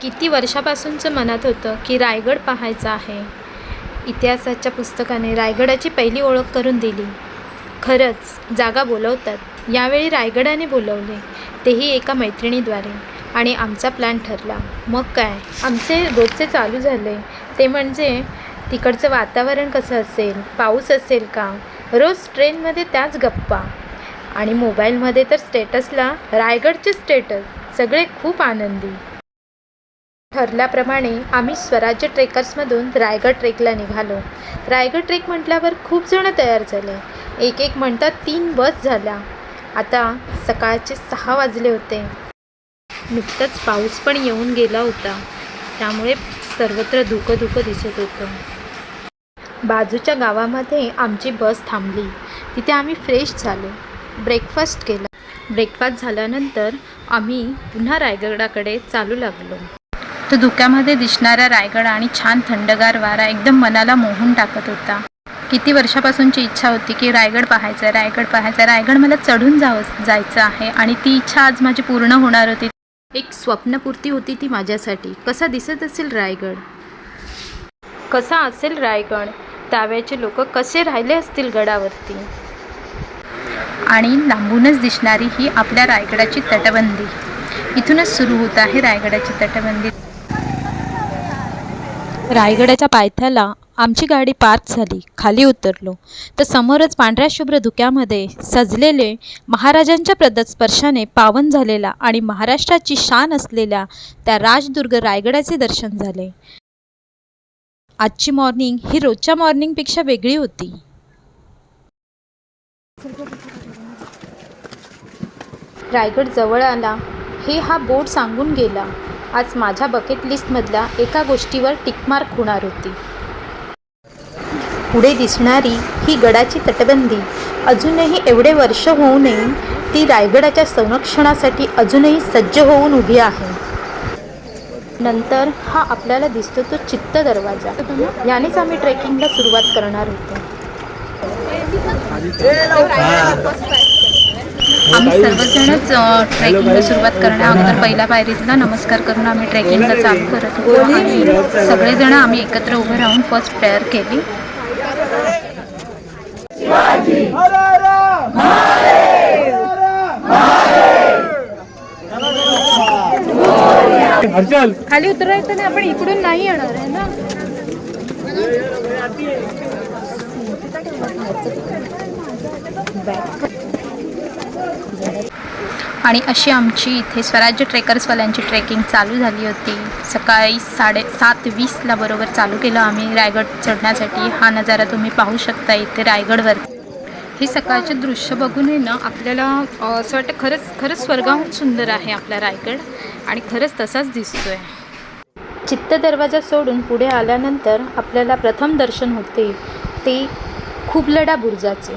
किती वर्षापासूनचं मनात होतं की रायगड पाहायचं आहे. इतिहासाच्या पुस्तकाने रायगडाची पहिली ओळख करून दिली. खरंच जागा बोलवतात. यावेळी रायगडाने बोलवले तेही एका मैत्रिणीद्वारे. आणि आमचा प्लॅन ठरला. मग काय? आमचे रोजचे चालू झाले. ते म्हणजे तिकडचं वातावरण कसं असेल? पाऊस असेल का? रोज ट्रेनमध्ये त्याच गप्पा. आणि मोबाईलमध्ये तर स्टेटसला रायगडचे स्टेटस सगळे खूप आनंदी. ठरल्याप्रमाणे आम्ही स्वराज्य ट्रेकर्समधून रायगड ट्रेकला निघालो. रायगड ट्रेक म्हटल्यावर खूप जणं तयार झाले. एक एक म्हणतात तीन बस झाल्या. आता सकाळचे सहा वाजले होते. नुकताच पाऊस पण येऊन गेला होता. त्यामुळे सर्वत्र धुकं धुकं दिसत होतं. बाजूच्या गावामध्ये आमची बस थांबली. तिथे आम्ही फ्रेश झालो. ब्रेकफास्ट केला. ब्रेकफास्ट झाल्यानंतर आम्ही पुन्हा रायगडाकडे चालू लागलो. तो धुक्यामध्ये दिसणारा रायगड आणि छान थंडगार वारा एकदम मनाला मोहून टाकत होता. किती वर्षापासूनची इच्छा होती की रायगड पाहायचं रायगड पाहायचं रायगड मला चढून जावं जायचं आहे आणि ती इच्छा आज माझी पूर्ण होणार होती. एक स्वप्नपूर्ती होती ती माझ्यासाठी. कसा दिसत असेल रायगड? कसा असेल रायगड? त्यावेळचे लोक कसे राहिले असतील गडावरती? आणि लांबूनच दिसणारी ही आपल्या रायगडाची तटबंदी. इथूनच सुरू होत आहे रायगडाची तटबंदी. रायगडाच्या पायथ्याला आमची गाडी पार्क झाली खाली उतरलो. तर समोरच पांढऱ्या शुभ्र धुक्यामध्ये सजलेले महाराजांच्या प्रदस्पर्शाने पावन झालेला आणि महाराष्ट्राची शान असलेल्या त्या राजदुर्ग रायगडाचे दर्शन झाले. आजची मॉर्निंग ही रोजच्या मॉर्निंगपेक्षा वेगळी होती. रायगड जवळ आला हे हा बोर्ड सांगून गेला. आज माझ्या बकेट लिस्टमधल्या एका गोष्टीवर टिकमार्क होणार होती. पुढे दिसणारी ही गडाची तटबंदी अजूनही एवढे वर्ष होऊ नये ती रायगडाच्या संरक्षणासाठी अजूनही सज्ज होऊन उभी आहे. नंतर हा आपल्याला दिसतो तो चित्त दरवाजा. यानेच आम्ही ट्रेकिंगला सुरुवात करणार होतो. आम्ही सर्वजणच ट्रेकिंगला सुरुवात करण्या अगोदर पहिल्या पायरीतला नमस्कार करून आम्ही ट्रेकिंगला चालू करत होतो आणि सगळेजण आम्ही एकत्र उभे राहून फर्स्ट प्रेयर केली. खाली उतरायचं नाही आपण इकडून नाही येणार आहे ना? आणि अशी आमची इथे स्वराज्य ट्रेकर्सवाल्यांची ट्रेकिंग चालू झाली होती. सकाळी साडे सात वीसला बरोबर चालू केलं आम्ही. रायगड चढण्यासाठी हा नजारा तुम्ही पाहू शकता इथे रायगडवर. हे सकाळचे दृश्य बघून ना आपल्याला असं वाटतं खरंच खरंच स्वर्गाहून सुंदर आहे आपला रायगड. आणि खरंच तसाच दिसतोय. चित्त दरवाजा सोडून पुढे आल्यानंतर आपल्याला प्रथम दर्शन होते ते खूबलडा बुर्जाचे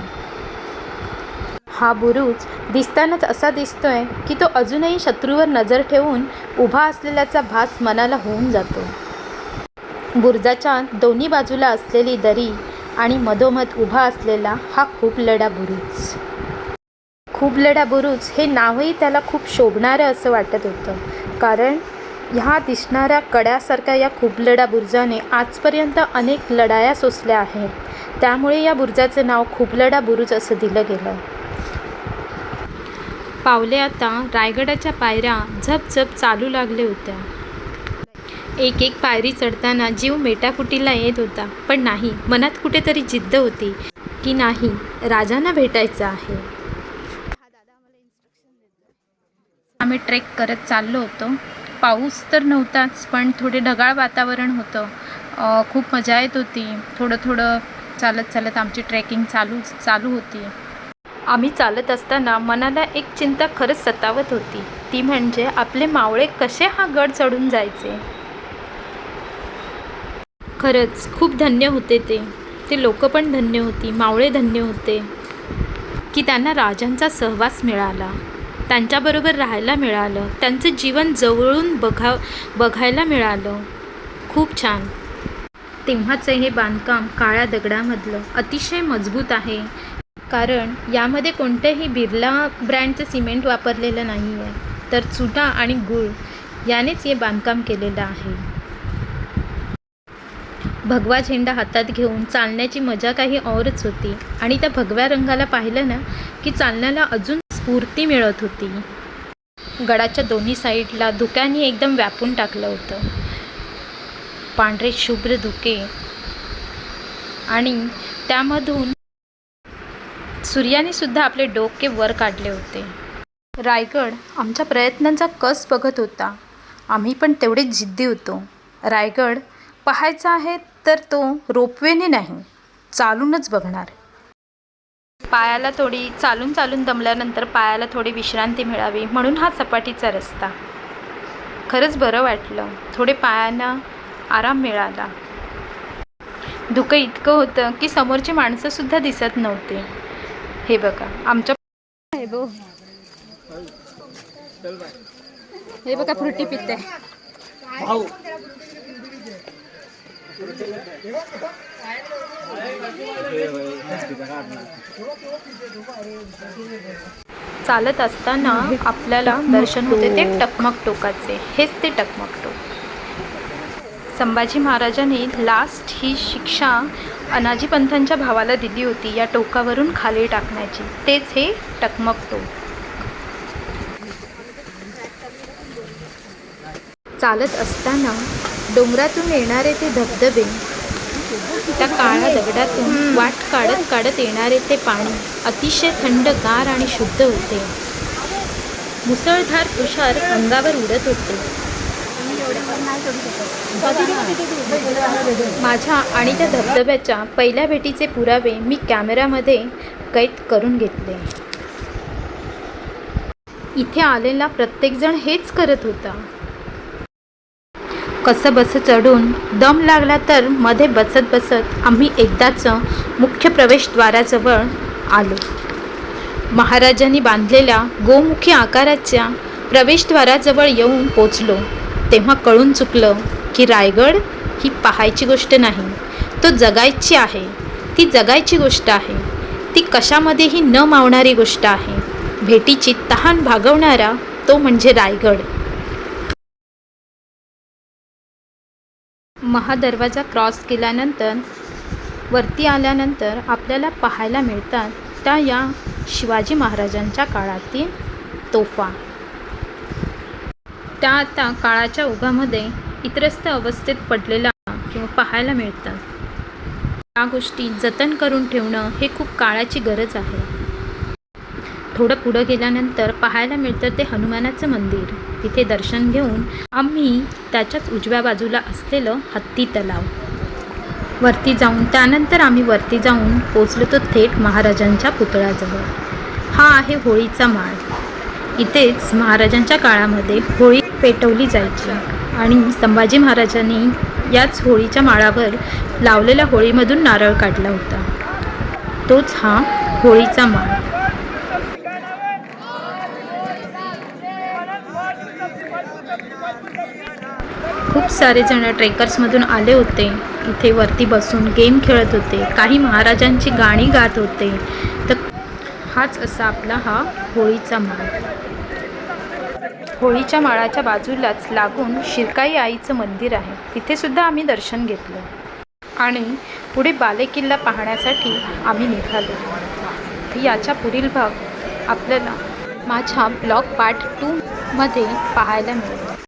हा बुरुज दिसतानाच असा दिसतोय की तो अजूनही शत्रूवर नजर ठेवून उभा असलेल्याचा भास मनाला होऊन जातो. बुरुजाच्या दोन्ही बाजूला असलेली दरी आणि मधोमध उभा असलेला हा खूप लढा बुरुज. खूबलडा बुरुज हे नावही त्याला खूप शोभणारं असं वाटत होतं. कारण ह्या दिसणाऱ्या कड्यासारख्या या खूबलडा बुरुजाने आजपर्यंत अनेक लढाया सोसल्या आहेत. त्यामुळे या बुरुजाचं नाव खूप लढा बुरुज असं दिलं गेलं. पावले आता रायगडाच्या पायऱ्या झपझप चालू लागले होत्या. एक एक पायरी चढताना जीव मेटाकुटीला येत होता. पण नाही मनात कुठेतरी जिद्द होती की नाही राजांना भेटायचं आहे. आम्ही ट्रेक करत चाललो होतो. पाऊस तर नव्हताच पण थोडे ढगाळ वातावरण होतं. खूप मजा येत होती. थोडं थोडं चालत चालत आमची ट्रेकिंग चालू चालू होती. आम्ही चालत असताना मनाला एक चिंता खरंच सतावत होती. ती म्हणजे आपले मावळे कसे हा गड चढून जायचे? खरंच खूप धन्य होते ते. ते लोक पण धन्य होती मावळे धन्य होते. की त्यांना राजांचा सहवास मिळाला. त्यांच्याबरोबर राहायला मिळालं. त्यांचं जीवन जवळून बघा बघायला मिळालं. खूप छान. तेव्हाचं हे बांधकाम काळ्या दगडामधलं अतिशय मजबूत आहे. कारण यामध्ये कोणत्याही बिर्ला ब्रँडचं सिमेंट वापरलेलं नाही आहे तर चुना आणि गूळ यानेच हे बांधकाम केलेलं आहे. भगवा झेंडा हातात घेऊन चालण्याची मजा काही औरच होती. आणि त्या भगव्या रंगाला पाहिलं ना की चालण्याला अजून स्फूर्ती मिळत होती. गडाच्या दोन्ही साईडला धुक्याने एकदम व्यापून टाकलं होतं. पांढरे शुभ्र धुके आणि त्यामधून सूर्याने सुद्धा आपले डोके वर काढले होते. रायगड आमच्या प्रयत्नांचा कस बघत होता. आम्ही पण तेवढे जिद्दी होतो. रायगड पाहायचा आहे तर तो रोपवेने नाही चालूनच बघणार. पायाला थोडी चालून चालून दमल्यानंतर पायाला थोडी विश्रांती मिळावी म्हणून हा सपाटीचा रस्ता. खरंच बरं वाटलं थोडे पायांना आराम मिळाला. धुकं इतकं होतं की समोरची माणसंसुद्धा दिसत नव्हती. हे बघा आमच्या हे बो हे बघा फ्रुटी पिते चालत असताना आपल्याला दर्शन होते ते टकमक टोकाचे. हेच ते टकमक टोक. संभाजी महाराजांनी लास्ट ही शिक्षा अनाजी पंथांच्या भावाला दिली होती या टोकावरून खाली टाकण्याची. तेच हे टकमक टोक चालत असताना डोंगरातून येणारे ते धबधबे त्या काळ्या दगडातून वाट काढत काढत येणारे ते पाणी अतिशय थंडगार आणि शुद्ध होते. मुसळधार तुषार अंगावर उडत होते. माझ्या आणि त्या धबधब्याच्या पहिल्या भेटीचे पुरावे मी कॅमेऱ्यामध्ये कैद करून घेतले. इथे आलेला प्रत्येकजण हेच करत होता. कसं बस चढून दम लागला तर मध्ये बसत बसत आम्ही एकदाच मुख्य प्रवेशद्वाराजवळ आलो. महाराजांनी बांधलेल्या गोमुखी आकाराच्या प्रवेशद्वाराजवळ येऊन पोचलो. तेव्हा कळून चुकलं की रायगड ही पाहायची गोष्ट नाही. तो जगायची आहे. ती जगायची गोष्ट आहे. ती कशामध्येही न मावणारी गोष्ट आहे. भेटीची तहान भागवणारा तो म्हणजे रायगड. महादरवाजा क्रॉस केल्यानंतर वरती आल्यानंतर आपल्याला पाहायला मिळतात त्या या शिवाजी महाराजांच्या काळातील तोफा. त्या आता काळाच्या ओघामध्ये इतरस्त अवस्थेत पडलेल्या किंवा पाहायला मिळतात या गोष्टी जतन करून ठेवणं हे खूप काळाची गरज आहे. थोडं पुढं गेल्यानंतर पाहायला मिळतं ते हनुमानाचं मंदिर. तिथे दर्शन घेऊन आम्ही त्याच्याच उजव्या बाजूला असलेलं हत्ती तलाव. वरती जाऊन त्यानंतर आम्ही वरती जाऊन पोचलो तो थेट महाराजांच्या पुतळ्याजवळ. हा आहे होळीचा माळ. इथेच महाराजांच्या काळामध्ये होळी पेटवली जायची. आणि संभाजी महाराजांनी याच होळीच्या माळावर लावलेल्या होळीमधून नारळ काढला होता. तोच हा होळीचा माळ. खूप सारे जण ट्रेकर्समधून आले होते. इथे वरती बसून गेम खेळत होते. काही महाराजांची गाणी गात होते. तर हाच असा आपला हा होळीचा माळ. होळीच्या माळाच्या बाजूलाच लागून शिरकाई आईचं मंदिर आहे. तिथेसुद्धा आम्ही दर्शन घेतलं. आणि पुढे बालेकिल्ला पाहण्यासाठी आम्ही निघालो. तर याच्या पुढील भाग आपल्याला माझ्या ब्लॉग पार्ट टूमध्ये पाहायला मिळेल.